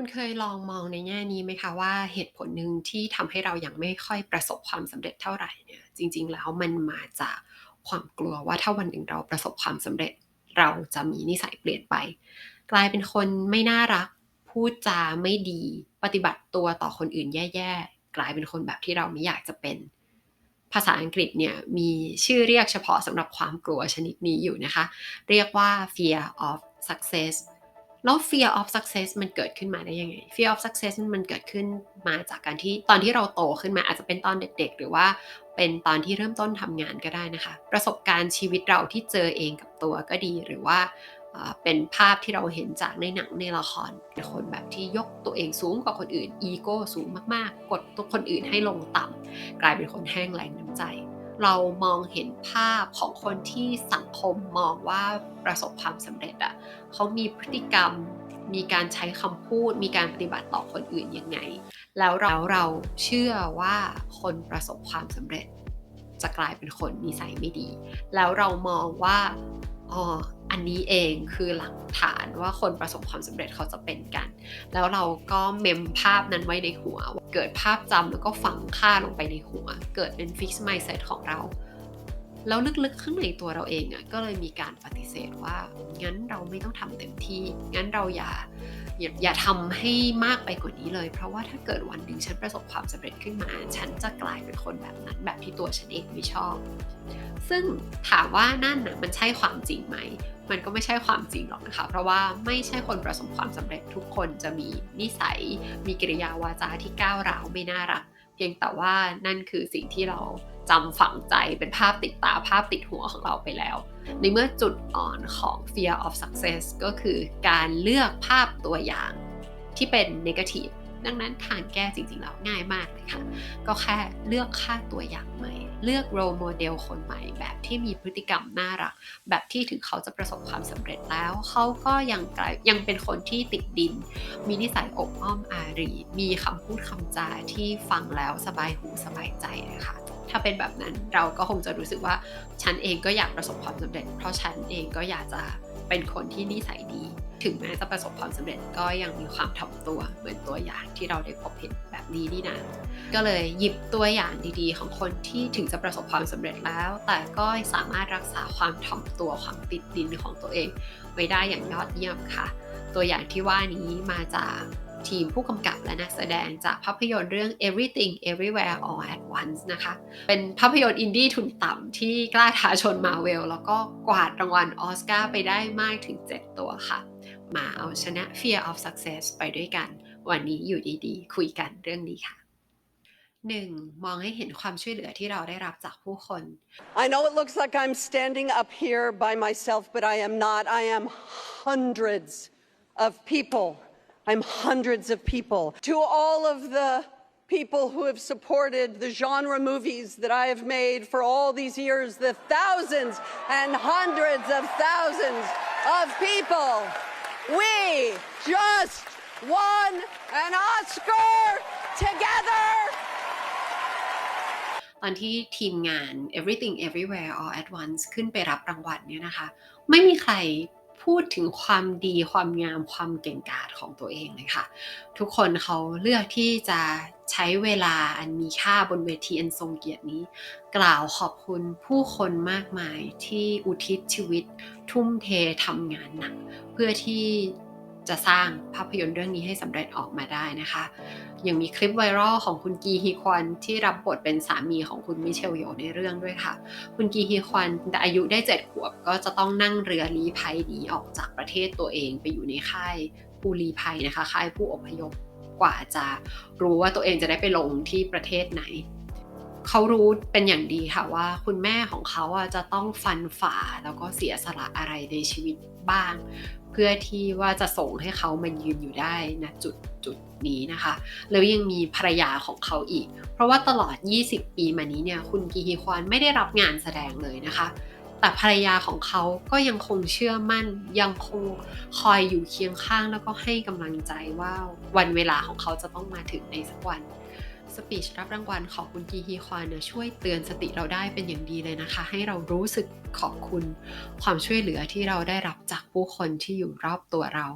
คุณเคยลองมองในแง่นี้ไหมคะว่าเหตุผลหนึ่งที่ทำให้เรายังไม่ค่อยประสบความสำเร็จเท่าไหร่เนี่ย จริง ๆ แล้วมันมาจากความกลัวว่าถ้าวันหนึ่งเราประสบความสำเร็จ เราจะมีนิสัยเปลี่ยนไป กลายเป็นคนไม่น่ารัก พูดจาไม่ดี ปฏิบัติตัวต่อคนอื่นแย่ๆกลายเป็นคนแบบที่เราไม่อยากจะเป็น ภาษาอังกฤษเนี่ยมีชื่อเรียกเฉพาะสำหรับความกลัวชนิดนี้อยู่นะคะ เรียกว่า fear of success แล้ว fear of success มันเกิดขึ้นมาได้ยังไง fear of success มันเกิดขึ้นมาจากการที่ตอนที่เราโตขึ้นมาอาจจะเป็นตอนเด็ก ๆ หรือว่าเป็นตอนที่เริ่มต้นทำงานก็ได้นะคะ ประสบการณ์ชีวิตเราที่เจอเองกับตัวก็ดีหรือว่าเป็นภาพที่เราเห็นจากในหนังในละครเป็นคนแบบที่ยกตัวเองสูงกว่าคนอื่น อีโก้สูงมากๆ กดตัวคนอื่นให้ลงต่ำกลายเป็นคนแห้งแล้งน้ำใจ เรามองเห็นภาพของคนที่สังคมมองว่าประสบความสำเร็จอะเขามีพฤติกรรม มีการใช้คำพูด มีการปฏิบัติต่อคนอื่นยังไง แล้วเราเราเชื่อว่าคนประสบความสำเร็จ จะกลายเป็นคนนิสัยไม่ดี แล้วเรามองว่า อ๋ออันนี้เองคือหลักฐานว่าคนประสบความสำเร็จเขาจะเป็นกัน แล้วเราก็เมมภาพนั้นไว้ในหัว เกิดภาพจำแล้วก็ฝังค่าลงไปในหัว เกิดเป็นฟิกซ์ไมซ์เซตของเรา แล้วลึกๆข้างในตัวเราเองอะก็เลยมีการปฏิเสธว่า งั้นเราไม่ต้องทำเต็มที่ งั้นเราอย่า อย่าอย่าทำให้มากไปกว่านี้เลย เพราะว่าถ้าเกิดวันหนึ่งฉันประสบความสำเร็จขึ้นมา ฉันจะกลายเป็นคนแบบนั้น แบบที่ตัวฉันเองไม่ชอบ ซึ่งถามว่านั่นนะมันใช่ความจริงไหม มันก็ไม่ใช่ความจริงหรอกนะคะ เพราะว่าไม่ใช่คนประสบความสำเร็จทุกคนจะมีนิสัย มีกิริยาวาจาที่ก้าวร้าวไม่น่ารัก เพียงแต่ว่านั่นคือสิ่งที่เราจำฝังใจเป็นภาพติดตาภาพติดหัวของเราไปแล้ว ในเมื่อจุดอ่อนของ fear of success ก็คือการเลือกภาพตัวอย่างที่เป็น negative ดังนั้นทางแก้จริงๆแล้วง่ายมากเลยค่ะ ก็แค่เลือกค่าตัวอย่างใหม่ เลือกโรโมเดลคนใหม่ แบบที่มีพฤติกรรมน่ารัก แบบที่ถึงเขาจะประสบความสำเร็จแล้ว เขาก็ยังกลายยังเป็นคนที่ติดดิน มีนิสัยอบอ้อมอารี มีคำพูดคำจาที่ฟังแล้วสบายหูสบายใจนะคะถ้าเป็นแบบนั้นเราก็คงจะรู้สึกว่าฉันเองก็อยากประสบความสำเร็จ เพราะฉันเองก็อยากจะ เป็นคนที่นิสัยดี ถึงแม้จะประสบความสำเร็จก็ยังมีความถ่อมตัวเหมือนตัวอย่างที่เราได้พบเห็นแบบนี้นี่นะก็เลยหยิบตัวอย่างดีๆ ของคนที่ถึงจะประสบความสำเร็จแล้ว แต่ก็สามารถรักษาความถ่อมตัวความติดดินของตัวเอง ไว้ได้อย่างยอดเยี่ยมค่ะ ตัวอย่างที่ว่านี้มาจาก ทีมผู้กำกับและนักแสดงจากภาพยนตร์เรื่อง Everything Everywhere All at Once นะคะ เป็นภาพยนตร์อินดี้ทุนต่ำที่กล้าท้าชนมาเวล แล้วก็กวาดรางวัลออสการ์ไปได้มากถึง 7 ตัวค่ะ มาเอาชนะ Fear of Success ไปด้วยกัน วันนี้อยู่ดีๆ คุยกันเรื่องนี้ค่ะ 1. มองให้เห็นความช่วยเหลือที่เราได้รับจากผู้คน I know it looks like I'm standing up here by myself, but I am not. I am hundreds of people. I'm hundreds of people. To all of the people who have supported the genre movies that I have made for all these years, the thousands and hundreds of thousands of people, we just won an Oscar together. ตอนที่ทีมงาน Everything Everywhere All at Once ขึ้นไปรับรางวัลเนี่ยนะคะ ไม่มีใคร พูดถึงความดีความงามความเก่งกาจของตัวเองเลยค่ะ ทุกคนเขาเลือกที่จะใช้เวลาอันมีค่าบนเวทีอันทรงเกียรตินี้ กล่าวขอบคุณผู้คนมากมายที่อุทิศชีวิต ทุ่มเททำงานหนัก เพื่อที่จะสร้างภาพยนตร์เรื่องนี้ให้สำเร็จออกมาได้นะคะ ยังมีคลิปไวรัลของคุณกีฮีควันที่รับบทเป็นสามีของคุณมิเชลโยในเรื่องด้วยค่ะ คุณกีฮีควันแต่อายุได้เจ็ดขวบ ก็จะต้องนั่งเรือลี้ภัยหนีออกจากประเทศตัวเองไปอยู่ในค่ายผู้ลี้ภัยนะคะ ค่ายผู้อพยพกว่าจะรู้ว่าตัวเองจะได้ไปลงที่ประเทศไหน เขารู้เป็นอย่างดีค่ะว่าคุณแม่ของเขาจะต้องฟันฝ่าแล้วก็เสียสละอะไรในชีวิตบ้าง เพื่อที่ว่าจะส่งให้เขามันยืนอยู่ได้นะจุดจุดนี้นะคะ แล้วยังมีภรรยาของเขาอีก เพราะว่าตลอด 20 ปีมานี้เนี่ยคุณกีฮีควอนไม่ได้รับงานแสดงเลยนะคะ แต่ภรรยาของเขาก็ยังคงเชื่อมั่น ยังคงคอยอยู่เคียงข้างแล้วก็ให้กำลังใจว่าวันเวลาของเขาจะต้องมาถึงในสักวัน สปีชรับรางวัลของคุณกีฮีควานเนี่ยช่วยเตือนสติเราได้เป็นอย่างดีเลยนะคะ ให้เรารู้สึกขอบคุณ ความช่วยเหลือที่เราได้รับจากผู้คนที่อยู่รอบตัวเรา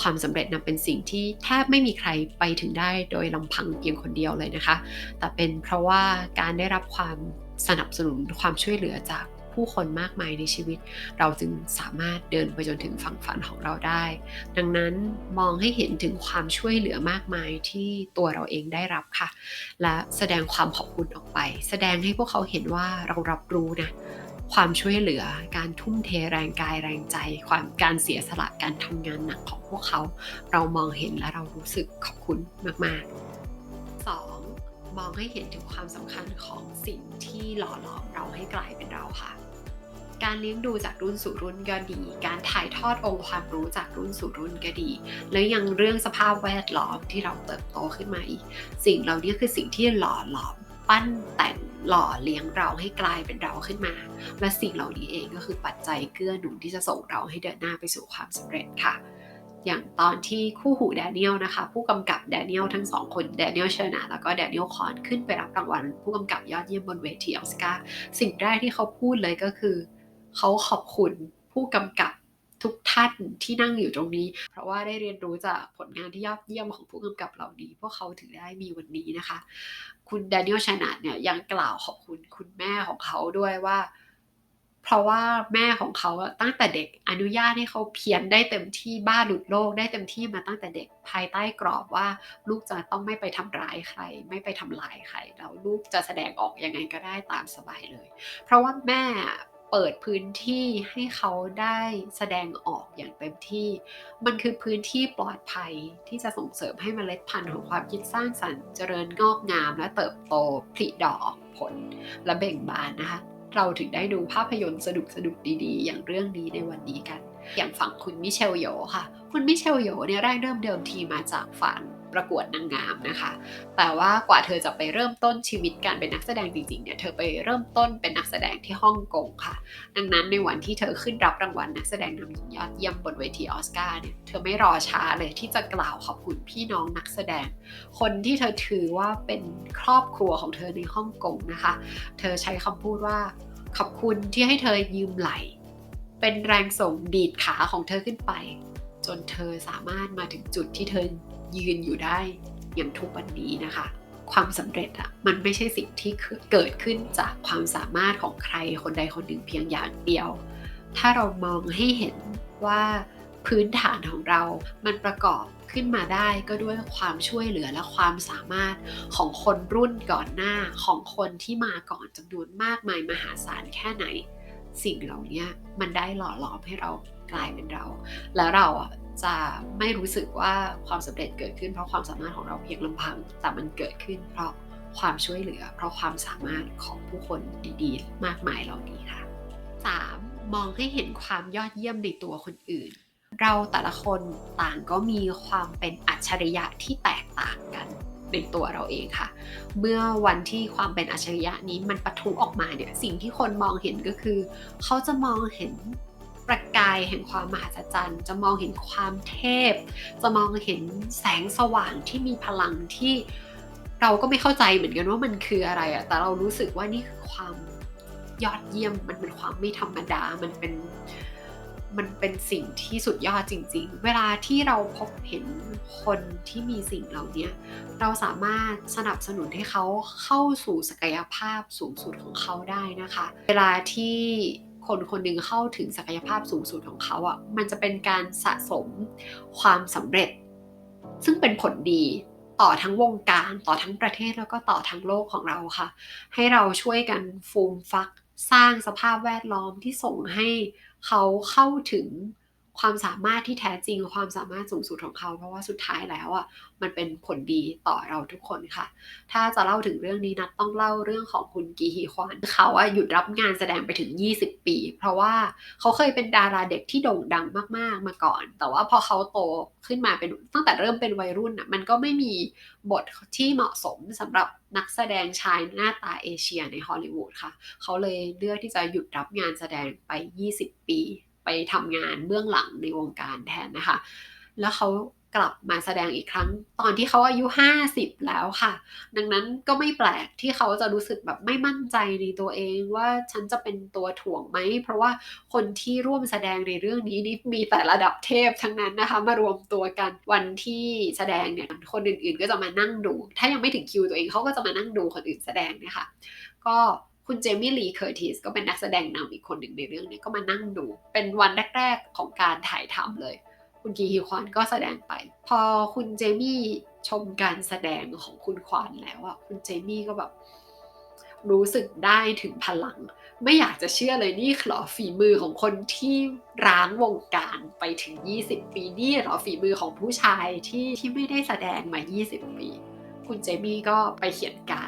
ความสำเร็จนั้นเป็นสิ่งที่แทบไม่มีใครไปถึงได้โดยลำพังเพียงคนเดียวเลยนะคะ แต่เป็นเพราะว่าการได้รับความสนับสนุนความช่วยเหลือจาก ผู้คนมากมายในชีวิต เราจึงสามารถเดินไปจนถึงฝั่งฝันของเราได้ ดังนั้นมองให้เห็นถึงความช่วยเหลือมากมายที่ตัวเราเองได้รับค่ะ และแสดงความขอบคุณออกไป แสดงให้พวกเขาเห็นว่าเรารับรู้นะความช่วยเหลือ การทุ่มเทแรงกายแรงใจ ความการเสียสละการทำงานหนักของพวกเขา เรามองเห็นและเรารู้สึกขอบคุณมาก ๆ 2. มองให้เห็นถึงความสำคัญของสิ่งที่หล่อหลอมเราให้กลายเป็นเราค่ะ การเลี้ยงดูจากรุ่นสู่รุ่นก็ดี การถ่ายทอดองค์ความรู้จากรุ่นสู่รุ่นก็ดี แล้วยังเรื่องสภาพแวดล้อมที่เราเติบโตขึ้นมาอีก สิ่งเหล่านี้คือสิ่งที่หล่อหลอมปั้นแต่งหล่อเลี้ยงเราให้กลายเป็นเราขึ้นมา และสิ่งเหล่านี้เองก็คือปัจจัยเกื้อหนุนที่จะส่งเราให้เดินหน้าไปสู่ความสำเร็จค่ะ อย่างตอนที่คู่หูแดเนียลนะคะ ผู้กำกับแดเนียลทั้งสองคนแดเนียลเชอร์นาแล้วก็แดเนียลคอนขึ้นไปรับรางวัลผู้กำกับยอดเยี่ยมบนเวทีออสการ์สิ่งแรกที่เขาพูดเลยก็คือ เขาขอบคุณผู้กำกับทุกท่านที่นั่งอยู่ตรงนี้ เพราะว่าได้เรียนรู้จากผลงานที่ยอดเยี่ยมของผู้กำกับเหล่านี้ พวกเขาถึงได้มีวันนี้นะคะ คุณแดเนียลชนาดเนี่ยยังกล่าวขอบคุณคุณแม่ของเขาด้วยว่า เพราะว่าแม่ของเขาตั้งแต่เด็กอนุญาตให้เขาเพียนได้เต็มที่บ้าหลุดโลกได้เต็มที่มาตั้งแต่เด็กภายใต้กรอบว่า ลูกจะต้องไม่ไปทำร้ายใคร ไม่ไปทำลายใครแล้วลูกจะแสดงออกยังไงก็ได้ตามสบายเลย เพราะว่าแม่ เปิดพื้นที่ให้เขาได้แสดงออกอย่างเต็มที่ มันคือพื้นที่ปลอดภัยที่จะส่งเสริมให้เมล็ดพันธุ์ของความคิดสร้างสรรค์เจริญงอกงามและเติบโตผลิดอกออกผลและเบ่งบานนะคะ เราถึงได้ดูภาพยนตร์สนุกสนุกๆดีๆ อย่างเรื่องนี้ในวันนี้กัน อย่างฝั่งคุณมิเชลโยค่ะ คุณมิเชลโยเนี่ยแรกเริ่มเดิมทีมาจากฝั่ง ประกวดนางงามนะคะ แต่ว่ากว่าเธอจะไปเริ่มต้นชีวิตการเป็นนักแสดงจริงๆเนี่ย เธอไปเริ่มต้นเป็นนักแสดงที่ฮ่องกงค่ะ ดังนั้นในวันที่เธอขึ้นรับรางวัลนักแสดงนำหญิงยอดเยี่ยมบนเวทีออสการ์เนี่ย เธอไม่รอช้าเลยที่จะกล่าวขอบคุณพี่น้องนักแสดง คนที่เธอถือว่าเป็นครอบครัวของเธอในฮ่องกงนะคะ เธอใช้คำพูดว่าขอบคุณที่ให้เธอยืมไหล เป็นแรงส่งดีดขาของเธอขึ้นไป จนเธอสามารถมาถึงจุดที่เธอ ยืนอยู่ได้อย่างทุกวันนี้นะคะ ความสำเร็จอะมันไม่ใช่สิ่งที่เกิดขึ้นจากความสามารถของใครคนใดคนหนึ่งเพียงอย่างเดียว ถ้าเรามองให้เห็นว่าพื้นฐานของเรา มันประกอบขึ้นมาได้ก็ด้วยความช่วยเหลือและความสามารถของคนรุ่นก่อนหน้าของคนที่มาก่อนจำนวนมากมายมหาศาลแค่ไหน สิ่งเหล่านี้มันได้หล่อหลอมให้เรากลายเป็นเรา แล้วเราอะ จะไม่รู้สึกว่าความสำเร็จเกิดขึ้น เพราะความสามารถของเราเพียงลำพัง แต่มันเกิดขึ้น เพราะความช่วยเหลือ เพราะความสามารถของผู้คนดีๆ มากมายเหล่านี้ค่ะ 3. มองให้เห็นความยอดเยี่ยมในตัวคนอื่น เราแต่ละคนต่างก็มีความเป็นอัจฉริยะที่แตกต่างกันในตัวเราเองค่ะ เมื่อวันที่ความเป็นอัจฉริยะนี้มันปะทุออกมาเนี่ย สิ่งที่คนมองเห็นก็คือ เขาจะมองเห็น ประกายแห่งความมหัศจรรย์ จะมองเห็นความเทพ จะมองเห็นแสงสว่างที่มีพลังที่เราก็ไม่เข้าใจเหมือนกันว่ามันคืออะไรอะแต่เรารู้สึกว่านี่คือความยอดเยี่ยม มันเป็นความไม่ธรรมดา มันเป็น มันเป็นสิ่งที่สุดยอดจริง ๆ เวลาที่เราพบเห็นคนที่มีสิ่งเหล่านี้เราสามารถสนับสนุนให้เขาเข้าสู่ศักยภาพสูงสุดของเขาได้นะคะ เวลาที่ คนคนหนึ่งเข้าถึงศักยภาพสูงสุดของเขาอะ่ะมันจะเป็นการสะสมความสำเร็จ ซึ่งเป็นผลดีต่อทั้งวงการต่อทั้งประเทศแล้วก็ต่อทั้งโลกของเราค่ะ ให้เราช่วยกันฟูมฟัก สร้างสภาพแวดล้อมที่ส่งให้เขาเข้าถึง ความสามารถที่แท้จริงความสามารถสูงสุดของเขา เพราะว่าสุดท้ายแล้วอะมันเป็นผลดีต่อเราทุกคนค่ะ ถ้าจะเล่าถึงเรื่องนี้นัดต้องเล่าเรื่องของคุณกีฮีควานเขาอะหยุดรับงานแสดงไปถึง 20 ปี เพราะว่าเขาเคยเป็นดาราเด็กที่โด่งดังมาก ๆ มาก่อน แต่ว่าพอเขาโตขึ้นมาเป็นตั้งแต่เริ่มเป็นวัยรุ่นอะมันก็ไม่มีบทที่เหมาะสมสำหรับนักแสดงชายหน้าตาเอเชียในฮอลลีวูดค่ะ เขาเลยเลือกที่จะหยุดรับงานแสดงไป 20 ปี ไปทำงานเบื้องหลังในวงการแทนนะคะ แล้วเขากลับมาแสดงอีกครั้ง ตอนที่เขาอายุ 50 แล้วค่ะ ดังนั้นก็ไม่แปลกที่เขาจะรู้สึกแบบไม่มั่นใจในตัวเองว่าฉันจะเป็นตัวถ่วงไหม เพราะว่าคนที่ร่วมแสดงในเรื่องนี้นี่มีแต่ระดับเทพทั้งนั้นนะคะ มารวมตัวกันวันที่แสดงเนี่ยคนอื่นๆ ก็จะมานั่งดู ถ้ายังไม่ถึงคิวตัวเองเขาก็จะมานั่งดูคนอื่นแสดงเนี่ยค่ะ ก็ คุณเจมี่ลีเคอร์ติสก็เป็นนักแสดงนำอีกคนหนึ่งในเรื่องนี้ก็มานั่งดู เป็นวันแรก ๆ ของการถ่ายทำเลย คุณกีฮีควานก็แสดงไป พอคุณเจมี่ชมการแสดงของคุณควานแล้วอะคุณเจมี่ก็แบบรู้สึกได้ถึงพลัง ไม่อยากจะเชื่อเลยนี่หรอฝีมือของคนที่ร้างวงการไปถึง 20 ปีนี่หรอฝีมือของผู้ชายที่ที่ไม่ได้แสดงมา 20 ปี คุณเจมี่ก็ไปเขียนการ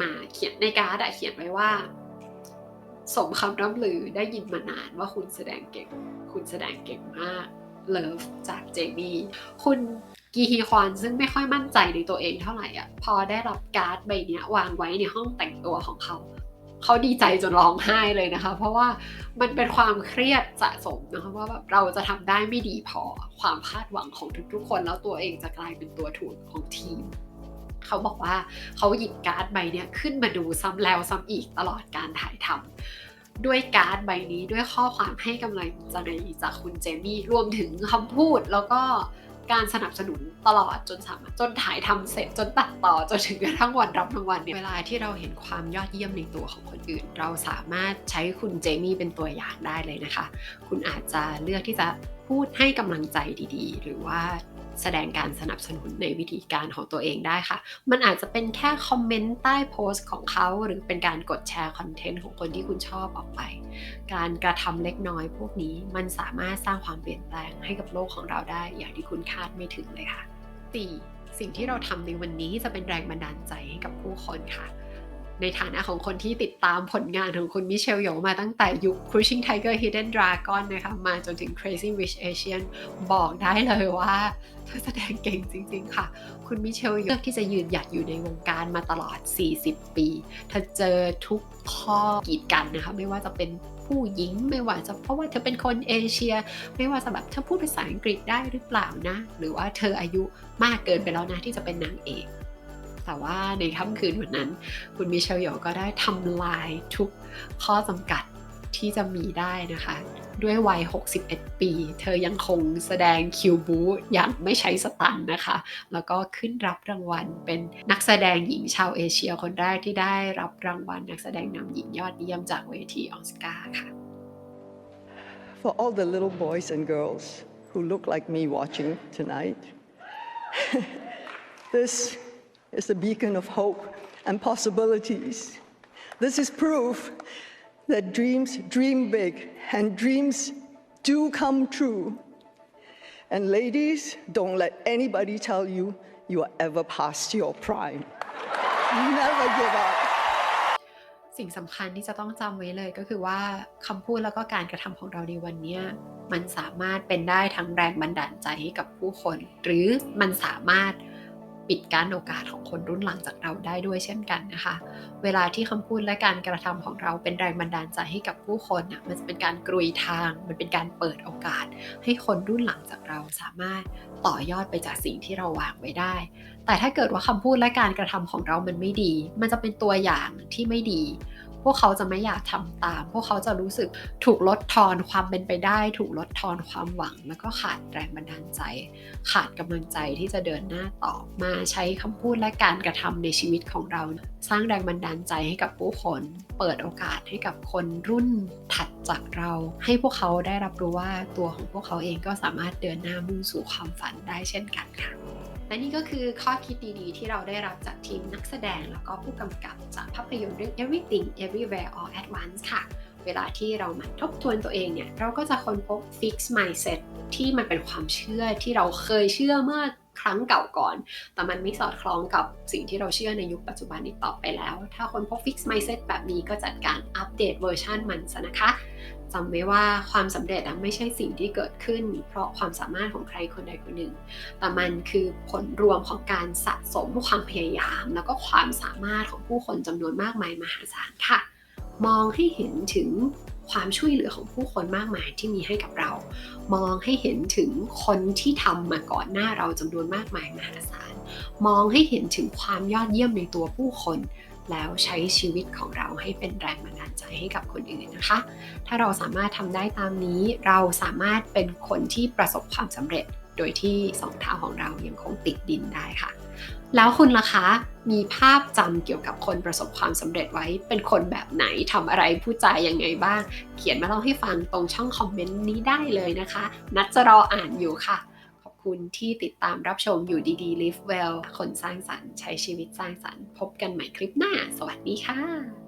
มาเขียนในการ์ดอะเขียนไว้ว่า สมคำร่ำลือได้ยินมานานว่าคุณแสดงเก่ง คุณแสดงเก่งมากเลิฟจากเจมี่คุณกีฮีควอนซึ่งไม่ค่อยมั่นใจในตัวเองเท่าไหร่อะพอได้รับการ์ดใบเนี้ยวางไว้ในห้องแต่งตัวของเขา เขาดีใจจนร้องไห้เลยนะคะ เพราะว่ามันเป็นความเครียดสะสมนะคะว่าแบบเราจะทำได้ไม่ดีพอความคาดหวังของทุกๆคน แล้วตัวเองจะกลายเป็นตัวถ่วงของทีม เขาบอกว่าเขาหยิบการ์ดใบเนี้ยขึ้นมาดูซ้ำแล้วซ้ำอีกตลอดการถ่ายทำด้วยการ์ดใบนี้ด้วยข้อความให้กำลังใจจากคุณเจมี่รวมถึงคำพูดแล้วก็การสนับสนุนตลอดจนสามารถจนถ่ายทำเสร็จจนตัดต่อจนถึงกระทั่งวันรับรางวัลเนี่ยเวลาที่เราเห็นความยอดเยี่ยมในตัวของคนอื่น เราสามารถใช้คุณเจมี่เป็นตัวอย่างได้เลยนะคะ คุณอาจจะเลือกที่จะพูดให้กำลังใจดีๆ หรือว่า แสดงการสนับสนุนในวิธีการของตัวเองได้ค่ะ มันอาจจะเป็นแค่คอมเมนต์ใต้โพสต์ของเขา หรือเป็นการกดแชร์คอนเทนต์ของคนที่คุณชอบออกไป การกระทำเล็กน้อยพวกนี้มันสามารถสร้างความเปลี่ยนแปลงให้กับโลกของเราได้อย่างที่คุณคาดไม่ถึงเลยค่ะ 4. สิ่งที่เราทำในวันนี้จะเป็นแรงบันดาลใจให้กับผู้คนค่ะ ในฐานะของคนที่ติดตามผลงานของคุณมิเชลโยมาตั้งแต่ยุค Crushing Tiger Hidden Dragon นะคะมาจนถึง Crazy Rich Asian บอกได้เลยว่าเธอแสดงเก่งจริง ๆ ค่ะ คุณมิเชลเลือกที่จะยืนหยัดอยู่ในวงการมาตลอด 40 ปี เธอเจอทุกข้อกีดกันนะคะ ไม่ว่าจะเป็นผู้หญิงไม่ว่าจะเพราะว่าเธอเป็นคนเอเชีย ไม่ว่าจะแบบเธอพูดภาษาอังกฤษได้หรือเปล่านะ หรือว่าเธออายุมากเกินไปแล้วนะที่จะเป็นนางเอก แต่ว่าในค่ำคืนวันนั้น คุณมิเชลโยก็ได้ทำลายทุกข้อจำกัดที่จะมีได้นะคะ ด้วยวัย 61 ปี เธอยังคงแสดงคิวบูอย่างไม่ใช้สตันนะคะ แล้วก็ขึ้นรับรางวัลเป็นนักแสดงหญิงชาวเอเชียคนแรกที่ได้รับรางวัลนักแสดงนำหญิงยอดเยี่ยมจากเวทีออสการ์ค่ะ For all the little boys and girls who look like me watching tonight, this is a beacon of hope and possibilities. This is proof that dreams dream big and dreams do come true. And ladies, don't let anybody tell you you are ever past your prime. Never give up. สิ่งสำคัญที่จะต้องจำไว้เลยก็คือว่าคำพูดแล้วก็การกระทำของเราในวันนี้มันสามารถเป็นได้ทั้งแรงบันดาลใจให้กับผู้คน หรือมันสามารถ ปิดการโอกาสของคนรุ่นหลังจากเราได้ด้วยเช่นกันนะคะ เวลาที่คำพูดและการกระทำของเราเป็นแรงบันดาลใจให้กับผู้คนน่ะมันจะเป็นการกรุยทาง มันเป็นการเปิดโอกาส ให้คนรุ่นหลังจากเราสามารถต่อยอดไปจากสิ่งที่เราวางไว้ได้ แต่ถ้าเกิดว่าคำพูดและการกระทำของเรามันไม่ดี มันจะเป็นตัวอย่างที่ไม่ดี พวกเขาจะไม่อยากทำตาม พวกเขาจะรู้สึกถูกลดทอนความเป็นไปได้ ถูกลดทอนความหวัง แล้วก็ขาดแรงบันดาลใจ ขาดกำลังใจที่จะเดินหน้าต่อมาใช้คำพูดและการกระทำในชีวิตของเรา สร้างแรงบันดาลใจให้กับผู้คน เปิดโอกาสให้กับคนรุ่นถัดจากเรา ให้พวกเขาได้รับรู้ว่าตัวของพวกเขาเองก็สามารถเดินหน้ามุ่งสู่ความฝันได้เช่นกันค่ะ และนี่ก็คือข้อคิดดีๆ ที่เราได้รับจากทีมนักแสดง แล้วก็ผู้กำกับจากภาพยนตร์เรื่อง Everything Everywhere All at Once ค่ะ เวลาที่เรามาทบทวนตัวเองเนี่ย เราก็จะค้นพบ fix mindset ที่มันเป็นความเชื่อที่เราเคยเชื่อเมื่อครั้งเก่าก่อน แต่มันไม่สอดคล้องกับสิ่งที่เราเชื่อในยุคปัจจุบันอีกต่อไปแล้ว ถ้าคนพบ fix mindset แบบนี้ก็จัดการอัปเดตเวอร์ชันมันซะนะคะ จำไว้ว่าความสำเร็จไม่ใช่สิ่งที่เกิดขึ้น เพราะความสามารถของใครคนใดคนหนึ่ง แต่มันคือผลรวมของการสะสมความพยายาม แล้วก็ความสามารถของผู้คนจำนวนมากมายมหาศาลค่ะ มองให้เห็นถึงความช่วยเหลือของผู้คนมากมายที่มีให้กับเรา มองให้เห็นถึงคนที่ทำมาก่อนหน้าเราจำนวนมากมายมหาศาล มองให้เห็นถึงความยอดเยี่ยมในตัวผู้คน แล้วใช้ชีวิตของเราให้เป็นแรงบันดาลใจให้กับคนอื่นนะคะ ถ้าเราสามารถทำได้ตามนี้ เราสามารถเป็นคนที่ประสบความสำเร็จ โดยที่สองเท้าของเรายังคงติดดินได้ค่ะ แล้วคุณล่ะคะ มีภาพจำเกี่ยวกับคนประสบความสำเร็จไว้ เป็นคนแบบไหนทำอะไรพูดจายังไงบ้าง เขียนมาเล่าให้ฟังตรงช่องคอมเมนต์นี้ได้เลยนะคะ นัดจะรออ่านอยู่ค่ะ คุณที่ติดตามรับชมอยู่ดีๆ Live Well คนสร้างสรรค์ใช้ชีวิตสร้างสรรค์ พบกันใหม่คลิปหน้า สวัสดีค่ะ